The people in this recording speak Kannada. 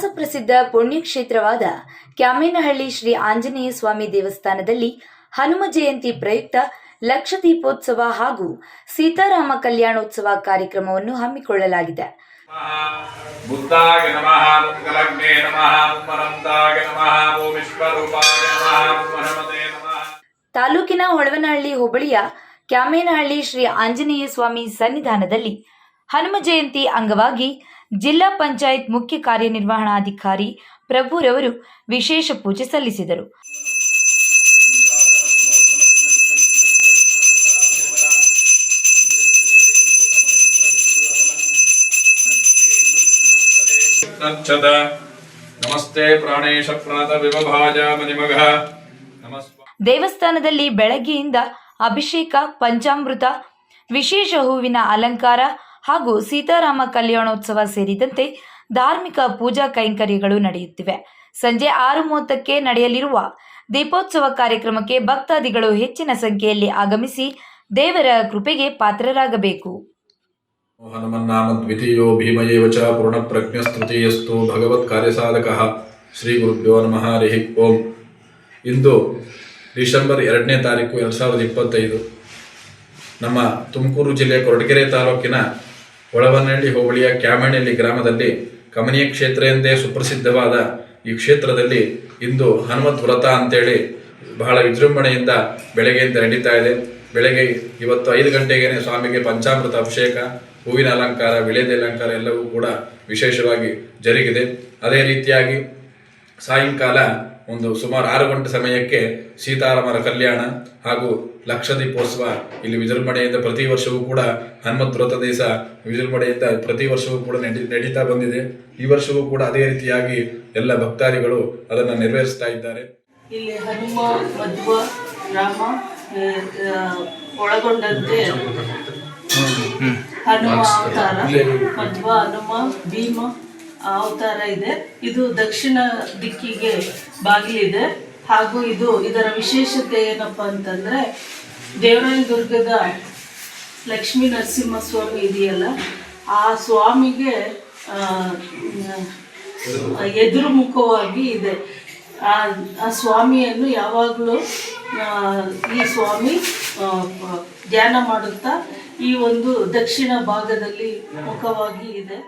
ಸುಪ್ರಸಿದ್ಧ ಪುಣ್ಯಕ್ಷೇತ್ರವಾದ ಕ್ಯಾಮೇನಹಳ್ಳಿ ಶ್ರೀ ಆಂಜನೇಯ ಸ್ವಾಮಿ ದೇವಸ್ಥಾನದಲ್ಲಿ ಹನುಮ ಜಯಂತಿ ಪ್ರಯುಕ್ತ ಲಕ್ಷ ದೀಪೋತ್ಸವ ಹಾಗೂ ಸೀತಾರಾಮ ಕಲ್ಯಾಣೋತ್ಸವ ಕಾರ್ಯಕ್ರಮವನ್ನು ಹಮ್ಮಿಕೊಳ್ಳಲಾಗಿದೆ. ತಾಲೂಕಿನ ಹೊಳವನಹಳ್ಳಿ ಹೋಬಳಿಯ ಕ್ಯಾಮೇನಹಳ್ಳಿ ಶ್ರೀ ಆಂಜನೇಯ ಸ್ವಾಮಿ ಸನ್ನಿಧಾನದಲ್ಲಿ ಹನುಮ ಜಯಂತಿ ಅಂಗವಾಗಿ ಜಿಲ್ಲಾ ಪಂಚಾಯತ್ ಮುಖ್ಯ ಕಾರ್ಯನಿರ್ವಹಣಾಧಿಕಾರಿ ಪ್ರಭುರವರು ವಿಶೇಷ ಪೂಜೆ ಸಲ್ಲಿಸಿದರು. ನಮಸ್ತೆ ಪ್ರಾಣೇಶ ಪ್ರಣತ ದೇವಸ್ಥಾನದಲ್ಲಿ ಬೆಳಗ್ಗೆಯಿಂದ ಅಭಿಷೇಕ ಪಂಚಾಮೃತ ವಿಶೇಷ ಹೂವಿನ ಅಲಂಕಾರ ಹಾಗೂ ಸೀತಾರಾಮ ಕಲ್ಯಾಣೋತ್ಸವ ಸೇರಿದಂತೆ ಧಾರ್ಮಿಕ ಪೂಜಾ ಕೈಂಕರ್ಯಗಳು ನಡೆಯುತ್ತಿವೆ. ಸಂಜೆ ಆರು ಮೂವತ್ತಕ್ಕೆ ನಡೆಯಲಿರುವ ದೀಪೋತ್ಸವ ಕಾರ್ಯಕ್ರಮಕ್ಕೆ ಭಕ್ತಾದಿಗಳು ಹೆಚ್ಚಿನ ಸಂಖ್ಯೆಯಲ್ಲಿ ಆಗಮಿಸಿ ದೇವರ ಕೃಪೆಗೆ ಪಾತ್ರರಾಗಬೇಕು. ಹನುಮನ್ನಾಮ ದ್ವಿತೀಯೋ ಭೀಮಯೇವ ಚ ಪೂರ್ಣಪ್ರಜ್ಞಸ್ತೃತೀಯಸ್ತು ಭಗವತ್ ಕಾರ್ಯಸಾಧಕಃ ಶ್ರೀ ಗುರುಭ್ಯೋ ನಮಃ. ಓಂ. ಇಂದು ಡಿಸೆಂಬರ್ ಎರಡನೇ ತಾರೀಕು ಎರಡು ಸಾವಿರದ ಇಪ್ಪತ್ತೈದು. ನಮ್ಮ ತುಮಕೂರು ಜಿಲ್ಲೆ ಕೊರಟಗೆರೆ ತಾಲೂಕಿನ ಒಳವನಹಳ್ಳಿ ಹೋಬಳಿಯ ಕ್ಯಾಮಣ್ಣಹಳ್ಳಿ ಗ್ರಾಮದಲ್ಲಿ ಕಮನೀಯ ಕ್ಷೇತ್ರ ಎಂದೇ ಸುಪ್ರಸಿದ್ಧವಾದ ಈ ಕ್ಷೇತ್ರದಲ್ಲಿ ಇಂದು ಹನುಮತ್ ವ್ರತ ಅಂತೇಳಿ ಬಹಳ ವಿಜೃಂಭಣೆಯಿಂದ ಬೆಳಗ್ಗೆಯಿಂದ ನಡೀತಾ ಇದೆ. ಬೆಳಗ್ಗೆ ಇವತ್ತು ಐದು ಗಂಟೆಗೇನೆ ಸ್ವಾಮಿಗೆ ಪಂಚಾಮೃತ ಅಭಿಷೇಕ, ಹೂವಿನ ಅಲಂಕಾರ, ವಿಳೆದೆ ಅಲಂಕಾರ ಎಲ್ಲವೂ ಕೂಡ ವಿಶೇಷವಾಗಿ ಜರುಗಿದೆ. ಅದೇ ರೀತಿಯಾಗಿ ಸಾಯಂಕಾಲ ಒಂದು ಸುಮಾರು ಆರು ಗಂಟೆ ಸಮಯಕ್ಕೆ ಸೀತಾರಾಮರ ಕಲ್ಯಾಣ ಹಾಗೂ ಲಕ್ಷದೀಪೋತ್ಸವ ಇಲ್ಲಿ ವಿಜೃಂಭಣೆಯಿಂದ ಪ್ರತಿ ವರ್ಷವೂ ಕೂಡ ಹನುಮತ್ ವ್ರತ ದಿವಸ ವಿಜೃಂಭಣೆಯಿಂದ ಪ್ರತಿ ವರ್ಷವೂ ಕೂಡ ನಡಿ ನಡೀತಾ ಬಂದಿದೆ. ಈ ವರ್ಷವೂ ಕೂಡ ಅದೇ ರೀತಿಯಾಗಿ ಎಲ್ಲ ಭಕ್ತಾದಿಗಳು ಅದನ್ನು ನೆರವೇರಿಸ್ತಾ ಇದ್ದಾರೆ. ಇಲ್ಲಿ ಹನುಮ ಮಧ್ವ ರಾಮ ಒಳಗೊಂಡಂತೆ ಹನುಮ ಅವತಾರ ಮಧ್ವ ಹನುಮ ಭೀಮ ಅವತಾರ ಇದೆ. ಇದು ದಕ್ಷಿಣ ದಿಕ್ಕಿಗೆ ಬಾಗಿಲಿದೆ ಹಾಗೂ ಇದು ಇದರ ವಿಶೇಷತೆ ಏನಪ್ಪ ಅಂತಂದ್ರೆ ದೇವರಾಯ ದುರ್ಗದ ಲಕ್ಷ್ಮೀ ನರಸಿಂಹಸ್ವಾಮಿ ಇದೆಯಲ್ಲ, ಆ ಸ್ವಾಮಿಗೆ ಎದುರು ಮುಖವಾಗಿ ಇದೆ. ಆ ಸ್ವಾಮಿಯನ್ನು ಯಾವಾಗಲೂ ಈ ಸ್ವಾಮಿ ಧ್ಯಾನ ಮಾಡುತ್ತಾ ಈ ಒಂದು ದಕ್ಷಿಣ ಭಾಗದಲ್ಲಿ ಮುಖವಾಗಿ ಇದೆ.